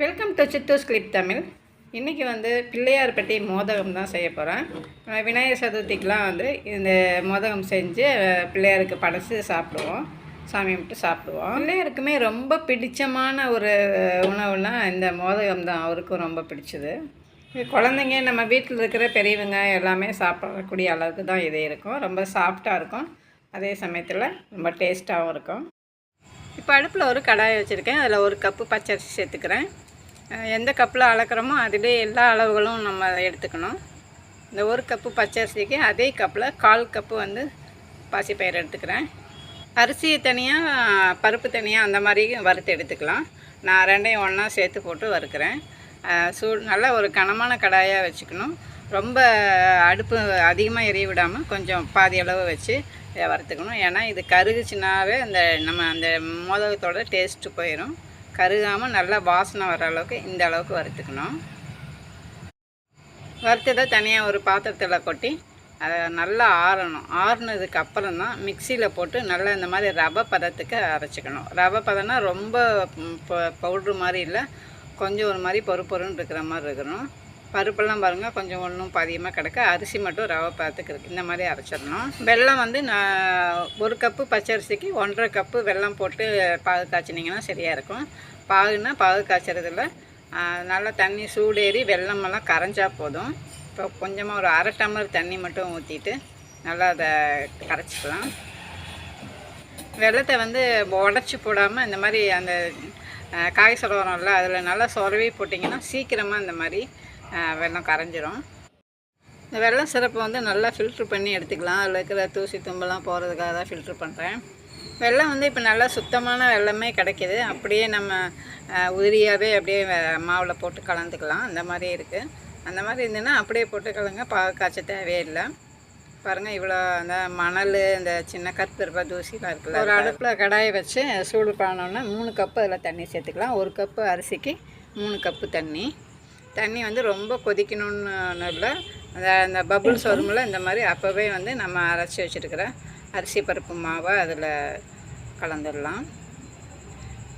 Welcome to Chithu's clip Tamil இன்றைக்கி வந்து பிள்ளையார்பட்டி மோதகம் தான் செய்ய போகிறேன் விநாயகர் சதுர்த்திக்கெலாம் வந்து இந்த மோதகம் செஞ்சு பிள்ளையாருக்கு படைச்சி சாப்பிடுவோம். சாமி விட்டு சாப்பிடுவோம். பிள்ளையாருக்குமே ரொம்ப பிடிச்சமான ஒரு உணவுனா இந்த மோதகம் தான். அவருக்கும் ரொம்ப பிடிச்சது. குழந்தைங்க நம்ம வீட்டில் இருக்கிற பெரியவங்க எல்லாமே சாப்பிடக்கூடிய அளவுக்கு தான் இது இருக்கும். ரொம்ப சாஃப்டாக இருக்கும். அதே சமயத்தில் ரொம்ப டேஸ்ட்டாகவும் இருக்கும். இப்போ அடுப்பில் ஒரு கடாயை வச்சுருக்கேன். அதில் ஒரு கப்பு பச்சரிசி சேர்த்துக்கிறேன். எந்த கப்பில் அளக்குறோமோ அதிலே எல்லா அளவுகளும் நம்ம எடுத்துக்கணும். இந்த ஒரு கப்பு பச்சரிசிக்கு அதே கப்பில் கால் கப்பு வந்து பாசிப்பயிர் எடுத்துக்கிறேன். அரிசியை தனியாக பருப்பு தனியாக அந்த மாதிரி வறுத்து எடுத்துக்கலாம். நான் ரெண்டையும் ஒன்றா சேர்த்து போட்டு வறுக்கிறேன். சூ சூடு நல்லா ஒரு கனமான கடாயாக வச்சுக்கணும். ரொம்ப அடுப்பு அதிகமாக எரிய விடாமல் கொஞ்சம் பாதி அளவு வச்சு வறுத்துக்கணும். ஏன்னா இது கருகுச்சுனாவே அந்த நம்ம அந்த மோதகத்தோட டேஸ்ட்டு போயிடும் கருகாமல் நல்லா வாசனை வர அளவுக்கு இந்த அளவுக்கு வறுத்துக்கணும். வறுத்ததை தனியாக ஒரு பாத்திரத்தில் கொட்டி அதை நல்லா ஆறணும். ஆறுனதுக்கு அப்புறம் தான் மிக்சியில் போட்டு நல்லா இந்த மாதிரி ரவை பதத்துக்கு அரைச்சிக்கணும். ரவை பதம்னா ரொம்ப பவுட்ரு மாதிரி இல்லை. கொஞ்சம் ஒரு மாதிரி பொறு இருக்கிற மாதிரி இருக்கணும். பருப்பெல்லாம் பாருங்கள் கொஞ்சம் ஒன்றும் பாதியமாக கிடக்க. அரிசி மட்டும் ரவை பதத்துக்கு இந்த மாதிரி அரைச்சிடணும். வெல்லம் வந்து நான் ஒரு கப்பு பச்சரிசிக்கு ஒன்றரை கப்பு வெல்லம் போட்டு பாகு காய்ச்சினிங்கன்னா சரியாக இருக்கும். பாகுனா பாகு காய்ச்சறதில் நல்லா தண்ணி சூடேறி வெல்லமெல்லாம் கரைஞ்சா போதும். இப்போ கொஞ்சமாக ஒரு அரை டம்ளர் தண்ணி மட்டும் ஊற்றிட்டு நல்லா அதை கரைச்சிக்கலாம். வெள்ளத்தை வந்து உடச்சி போடாமல் இந்த மாதிரி அந்த காய் சொலவரம்ல அதில் நல்லா சொரவி போட்டிங்கன்னா சீக்கிரமாக இந்த மாதிரி வெல்லம் கரைஞ்சிரும். இந்த வெல்லம் சிறப்பு வந்து நல்லா ஃபில்ட்ரு பண்ணி எடுத்துக்கலாம். அதில் இருக்கிற தூசி தும்பெல்லாம் போகிறதுக்காக தான் ஃபில்ட்ரு பண்ணுறேன் வெல்லம் வந்து இப்போ நல்லா சுத்தமான வெல்லமே கிடைக்கிது. அப்படியே நம்ம உதிரியாகவே அப்படியே மாவில் போட்டு கலந்துக்கலாம். அந்த மாதிரி இருக்குது அந்த மாதிரி இருந்ததுன்னா அப்படியே போட்டு கலங்க. பாகு காய்ச்ச தேவையே இல்லை பாருங்கள் இவ்வளோ அந்த மணல் இந்த சின்ன கருப்பு தூசிலாம் இருக்குல்ல ஒரு அடுப்பில் கடாயை வச்சு சூடு பண்ணோன்னா மூணு கப்பு அதில் தண்ணி சேர்த்துக்கலாம். ஒரு கப்பு அரிசிக்கு மூணு கப்பு தண்ணி. தண்ணி வந்து ரொம்ப கொதிக்கணும்னு இல்லை அந்த அந்த பபுள்ஸ் வரும்ல இந்த மாதிரி அப்போவே வந்து நம்ம அரைச்சி வச்சுருக்கிற அரிசி பருப்பு மாவை அதில் கலந்துடலாம்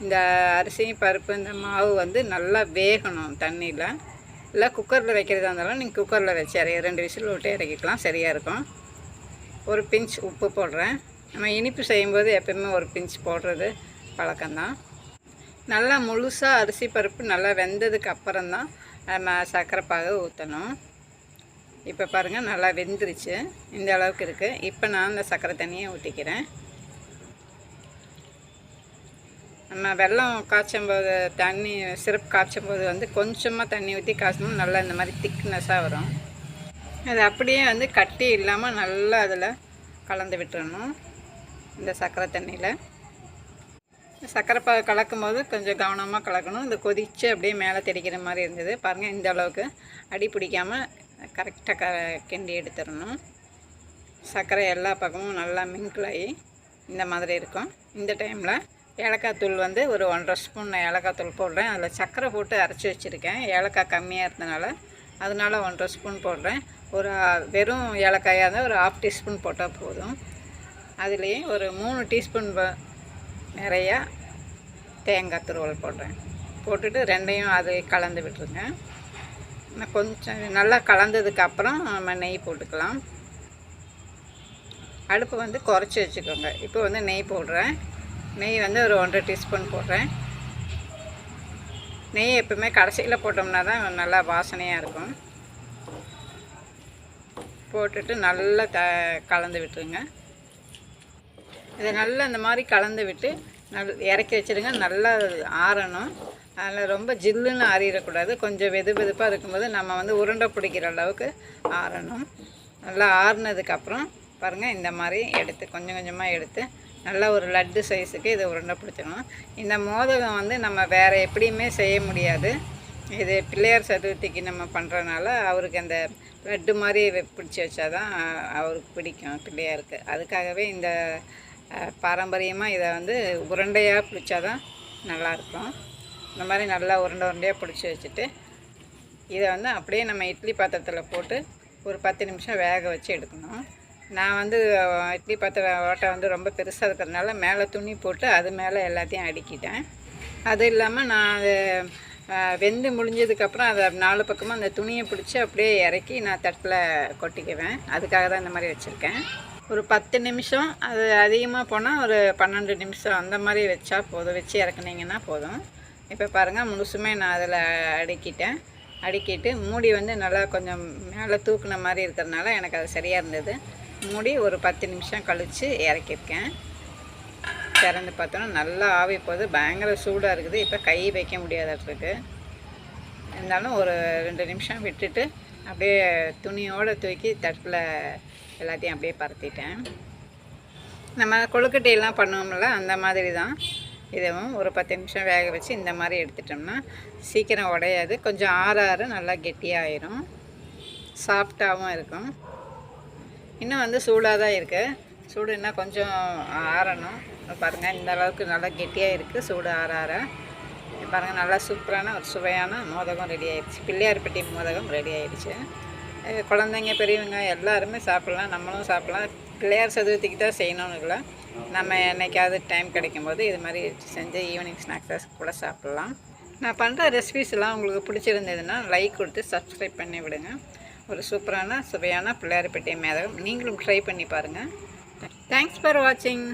இந்த அரிசி பருப்பு இந்த மாவு வந்து நல்லா வேகணும் தண்ணியில். இல்லை குக்கரில் வைக்கிறதா இருந்தாலும் நீங்கள் குக்கரில் வச்சு இறக்கி ரெண்டு விசில் விட்டு இறக்கிக்கலாம் சரியாக இருக்கும். ஒரு பிஞ்ச் உப்பு போடுறேன். நம்ம இனிப்பு செய்யும்போது எப்பயுமே ஒரு பிஞ்ச் போடுறது பழக்கம்தான். நல்லா முழுசாக அரிசி பருப்பு நல்லா வெந்ததுக்கு அப்புறம்தான் சர்க்கரை பாகு ஊற்றணும் இப்போ பாருங்கள் நல்லா வெந்துருச்சு. இந்த அளவுக்கு இருக்குது இப்போ நான் இந்த சர்க்கரை தண்ணியை ஊற்றிக்கிறேன் நம்ம வெல்லம் காய்ச்சும்போது தண்ணி சிரப் காய்ச்சும் போது வந்து கொஞ்சமாக தண்ணி ஊற்றி காய்ச்சணும் நல்லா இந்த மாதிரி திக்னஸாக வரும். அது அப்படியே வந்து கட்டி இல்லாமல் நல்லா அதில் கலந்து விட்டுறணும் இந்த சர்க்கரை தண்ணியில். சர்க்கரை பாகு கலக்கும் போது கொஞ்சம் கவனமாக கலக்கணும். இந்த கொதித்து அப்படியே மேலே தெளிக்கிற மாதிரி இருந்தது. பாருங்கள் இந்த அளவுக்கு அடி பிடிக்காமல் கரெக்டாக க கிண்டி எடுத்துடணும். சர்க்கரை எல்லா பக்கமும் நல்லா மிங்கிள் இந்த மாதிரி இருக்கும். இந்த டைமில் ஏலக்காய் தூள் வந்து ஒரு ஒன்றரை ஸ்பூன் நான் ஏலக்காய் தூள் போடுறேன். அதில் சர்க்கரை போட்டு அரைச்சி வச்சுருக்கேன். ஏலக்காய் கம்மியாக இருந்தனால அதனால ஒன்றரை ஸ்பூன் போடுறேன். ஒரு வெறும் ஏலக்காயாக இருந்தால் ஒரு ஹாஃப் டீஸ்பூன் போட்டால் போதும். அதுலேயே ஒரு மூணு டீஸ்பூன் நிறையா தேங்காய் துருவல் போடுறேன். போட்டுட்டு ரெண்டையும் அது கலந்து விட்டுருங்க. நான் கொஞ்சம் நல்லா கலந்ததுக்கப்புறம் நம்ம நெய் போட்டுக்கலாம். அடுப்பு வந்து குறைச்சி வச்சுக்கோங்க. இப்போ வந்து நெய் போடுறேன். நெய் வந்து ஒரு ஒன்றரை டீஸ்பூன் போடுறேன். நெய் எப்பவுமே கடைசியில் போட்டோம்னா தான் நல்லா வாசனையாக இருக்கும். போட்டுட்டு நல்லா த கலந்து விட்டுருங்க. இதை நல்லா இந்த மாதிரி கலந்து விட்டு நல் இறக்கி வச்சுடுங்க. நல்லா ஆறணும். அதில் ரொம்ப ஜில்லுன்னு ஆறிடக்கூடாது. கொஞ்சம் வெது வெதுப்பாக இருக்கும்போது நம்ம வந்து உருண்டை பிடிக்கிற அளவுக்கு ஆறணும். நல்லா ஆறுனதுக்கப்புறம் பாருங்கள் இந்த மாதிரி எடுத்து கொஞ்சம் கொஞ்சமாக எடுத்து நல்லா ஒரு லட்டு சைஸுக்கு இதை உருண்டை பிடிச்சிடணும். இந்த மோதகம் வந்து நம்ம வேறு எப்படியுமே செய்ய முடியாது. இது பிள்ளையார் சதுர்த்திக்கு நம்ம பண்ணுறதுனால அவருக்கு அந்த லட்டு மாதிரி பிடிச்சி வச்சாதான் அவருக்கு பிடிக்கும் பிள்ளையாருக்கு. அதுக்காகவே இந்த பாரம்பரியமாக இதை வந்து உருண்டையாக பிடிச்சாதான் நல்லாயிருக்கும். இந்த மாதிரி நல்லா உருண்டை உருண்டையாக பிடிச்சி வச்சுட்டு இதை வந்து அப்படியே நம்ம இட்லி பாத்திரத்தில் போட்டு ஒரு பத்து நிமிஷம் வேக வச்சு எடுக்கணும். நான் வந்து இட்லி பாத்திர ஓட்டை வந்து ரொம்ப பெருசாக இருக்கிறதுனால மேலே துணி போட்டு அது மேலே எல்லாத்தையும் அடுக்கிட்டேன். அது இல்லாமல் நான் அது வெந்து முடிஞ்சதுக்கப்புறம் அதை நாலு பக்கமாக அந்த துணியை பிடிச்சி அப்படியே இறக்கி நான் தட்டில் கொட்டிக்குவேன். அதுக்காக தான் இந்த மாதிரி வச்சுருக்கேன். ஒரு பத்து நிமிஷம் அது அதிகமாக போனால் ஒரு பன்னெண்டு நிமிஷம் அந்த மாதிரி வச்சா போதும். வச்சு இறக்குனீங்கன்னா போதும். இப்போ பாருங்கள் முழுசுமே நான் அதில் அடுக்கிட்டேன். அடுக்கிட்டு மூடி வந்து நல்லா கொஞ்சம் மேலே தூக்குன மாதிரி இருக்கிறதுனால எனக்கு அது சரியாக இருந்தது. மூடி ஒரு பத்து நிமிஷம் கழித்து இறக்கியிருக்கேன். திறந்து பார்த்தோன்னா நல்லா ஆவி போகுது. பயங்கர சூடாக இருக்குது. இப்போ கை வைக்க முடியாதட்டுருக்கு இருந்தாலும் ஒரு ரெண்டு நிமிஷம் விட்டுட்டு அப்படியே துணியோடு தூக்கி தட்டில் எல்லாத்தையும் அப்படியே பரத்திட்டேன். நம்ம கொழுக்கட்டையெல்லாம் பண்ணுவோம்ல அந்த மாதிரி தான் இதுவும் ஒரு பத்து நிமிஷம் வேக வச்சு இந்த மாதிரி எடுத்துட்டோம்னா சீக்கிரம் உடையாது. கொஞ்சம் ஆற ஆற நல்லா கெட்டியாயிரும். சாஃப்டாகவும் இருக்கும். இன்னும் வந்து சூடாக தான் இருக்குது சூடு இன்னும் கொஞ்சம் ஆறணும். பாருங்கள் இந்த அளவுக்கு நல்லா கெட்டியாக இருக்குது சூடு ஆற ஆற. பாருங்கள் நல்லா சூப்பரான ஒரு சுவையான மோதகம் ரெடி ஆயிடுச்சு. பிள்ளையார்பட்டி மோதகம் ரெடி ஆயிடுச்சு. குழந்தைங்க பெரியவங்க எல்லாருமே சாப்பிட்லாம். நம்மளும் சாப்பிட்லாம். பிள்ளையார் சதுர்த்திக்கு தான் செய்யணும்னு இல்லை. நம்ம என்னைக்காவது டைம் கிடைக்கும்போது இது மாதிரி செஞ்சு ஈவினிங் ஸ்நாக்ஸஸ் கூட சாப்பிட்லாம். நான் பண்ணுற ரெசிபிஸ் எல்லாம் உங்களுக்கு பிடிச்சிருந்ததுன்னா லைக் கொடுத்து சப்ஸ்கிரைப் பண்ணி விடுங்க. ஒரு சூப்பரான சுவையான பிள்ளையார்பட்டி மேதகம். நீங்களும் ட்ரை பண்ணி பாருங்கள் தேங்க்ஸ் ஃபார் வாட்சிங்